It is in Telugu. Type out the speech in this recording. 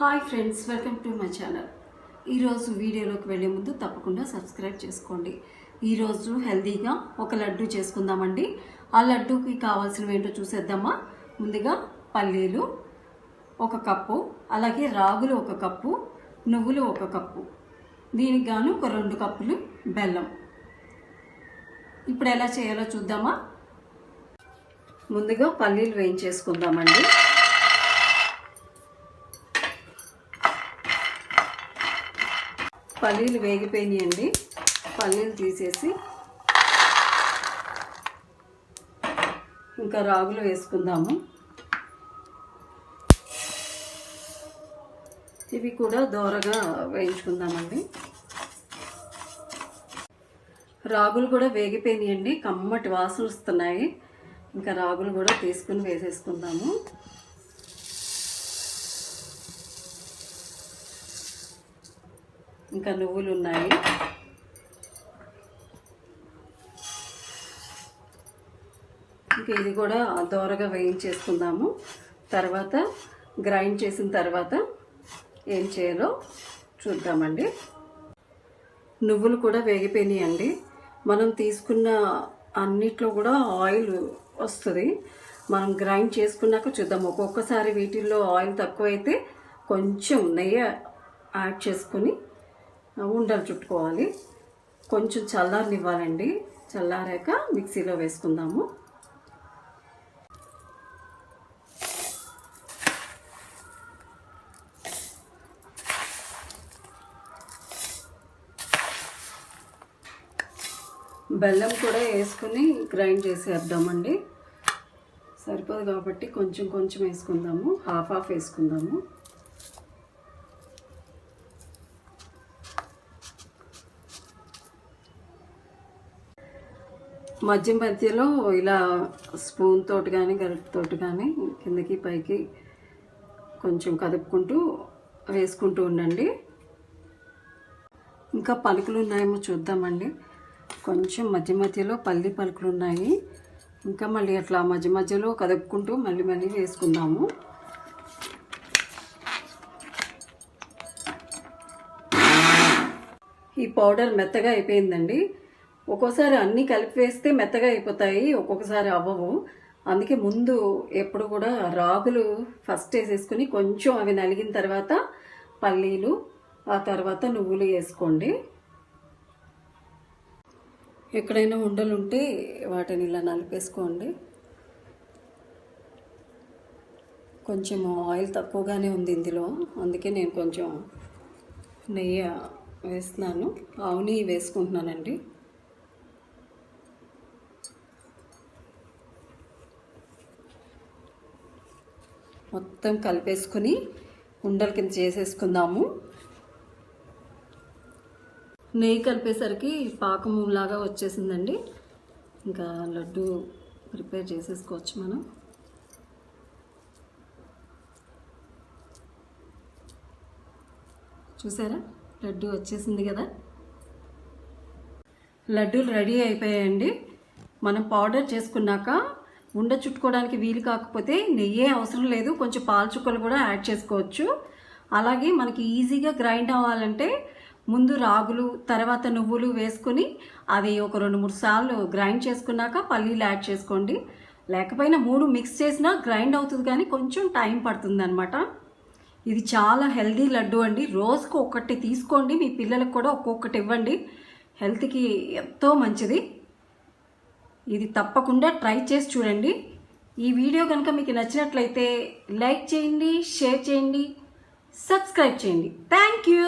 Hi friends welcome to my channel ఈరోజు వీడియోలోకి వెళ్ళే ముందు తప్పకుండా సబ్స్క్రైబ్ చేసుకోండి. ఈరోజు హెల్తీగా ఒక లడ్డు చేసుకుందామండి. ఆ లడ్డూకి కావాల్సినవి ఏంటో చూసేద్దామా? ముందుగా పల్లీలు ఒక కప్పు అలాగే రాగులు ఒక కప్పు నువ్వులు ఒక కప్పు. దీనికి గాను ఒక రెండు కప్పులు బెల్లం. ఇప్పుడు ఎలా చేయాలో చూద్దామా? ముందుగా పల్లీలు వేయించేసుకుందామండి. పల్లీలు వేగిపోయినాయండి. పల్లీలు తీసేసి ఇంకా రాగులు వేసుకుందాము. ఇవి కూడా దోరగా వేయించుకుందామండి. రాగులు కూడా వేగిపోయినాయండి. కమ్మటి వాసన వస్తున్నాయి. ఇంకా రాగులు కూడా తీసుకుని వేసేసుకుందాము. ఇంకా నువ్వులు ఉన్నాయి. ఇంకా ఇది కూడా దోరగా వేయించేసుకుందాము. తర్వాత గ్రైండ్ చేసిన తర్వాత ఏం చేయాలో చూద్దామండి. నువ్వులు కూడా వేగిపోయినాయండి. మనం తీసుకున్న అన్నిట్లో కూడా ఆయిల్ వస్తుంది. మనం గ్రైండ్ చేసుకున్నాక చూద్దాం. ఒక్కొక్కసారి వీటిల్లో ఆయిల్ తక్కువైతే కొంచెం నెయ్యి యాడ్ చేసుకొని ఉండలు చుట్టుకోవాలి. కొంచెం చల్లారనివ్వాలండి. చల్లారాక మిక్సీలో వేసుకుందాము. బెల్లం కూడా వేసుకుని గ్రైండ్ చేసేద్దామండి. సరిపోదు కాబట్టి కొంచెం కొంచెం వేసుకుందాము. హాఫ్ హాఫ్ వేసుకుందాము. మధ్య మధ్యలో ఇలా స్పూన్ తోటి కానీ గరిటతోటి కానీ కిందకి పైకి కొంచెం కదుపుకుంటూ వేసుకుంటూ ఉండండి. ఇంకా పలుకులు ఉన్నాయేమో చూద్దామండి. కొంచెం మధ్య మధ్యలో పల్లి పలుకులు ఉన్నాయి ఇంకా మళ్ళీ అట్లా మధ్య మధ్యలో కదుపుకుంటూ మళ్ళీ మళ్ళీ వేసుకుందాము. ఈ పౌడర్ మెత్తగా అయిపోయిందండి. ఒక్కోసారి అన్నీ కలిపి వేస్తే మెత్తగా అయిపోతాయి ఒక్కొక్కసారి అవ్వవు. అందుకే ముందు ఎప్పుడు కూడా రాగులు ఫస్ట్ వేసేసుకుని కొంచెం అవి నలిగిన తర్వాత పల్లీలు ఆ తర్వాత నువ్వులు వేసుకోండి. ఎక్కడైనా ఉండలు ఉంటే వాటిని ఇలా నలిపేసుకోండి. కొంచెం ఆయిల్ తక్కువగానే ఉంది ఇందులో. అందుకే నేను కొంచెం నెయ్యి వేస్తున్నాను. ఆవుని వేసుకుంటున్నానండి. మొత్తం కలిపేసుకుని ఉండల కింద చేసేసుకుందాము. నెయ్యి కలిపేసరికి పాకములాగా వచ్చేసిందండి. ఇంకా లడ్డు ప్రిపేర్ చేసేసుకోవచ్చు మనం. చూసారా? లడ్డు వచ్చేసింది కదా. లడ్డూలు రెడీ అయిపోయాయండి. మనం పౌడర్ చేసుకున్నాక ఉండ చుట్టుకోవడానికి వీలు కాకపోతే నెయ్యే అవసరం లేదు. కొంచెం పాల చుక్కలు కూడా యాడ్ చేసుకోవచ్చు. అలాగే మనకి ఈజీగా గ్రైండ్ అవ్వాలంటే ముందు రాగులు తర్వాత నువ్వులు వేసుకుని అవి ఒక రెండు మూడు సార్లు గ్రైండ్ చేసుకున్నాక పల్లీలు యాడ్ చేసుకోండి. లేకపోయినా మూడు మిక్స్ చేసినా గ్రైండ్ అవుతుంది కానీ కొంచెం టైం పడుతుంది అనమాట ఇది చాలా హెల్దీ లడ్డు అండి. రోజుకు ఒకటి తీసుకోండి. మీ పిల్లలకు కూడా ఒక్కొక్కటి ఇవ్వండి. హెల్త్కి ఎంతో మంచిది. ఇది తప్పకుండా ట్రై చేసి చూడండి. ఈ వీడియో కనుక మీకు నచ్చినట్లయితే లైక్ చేయండి షేర్ చేయండి సబ్స్క్రైబ్ చేయండి. Thank you.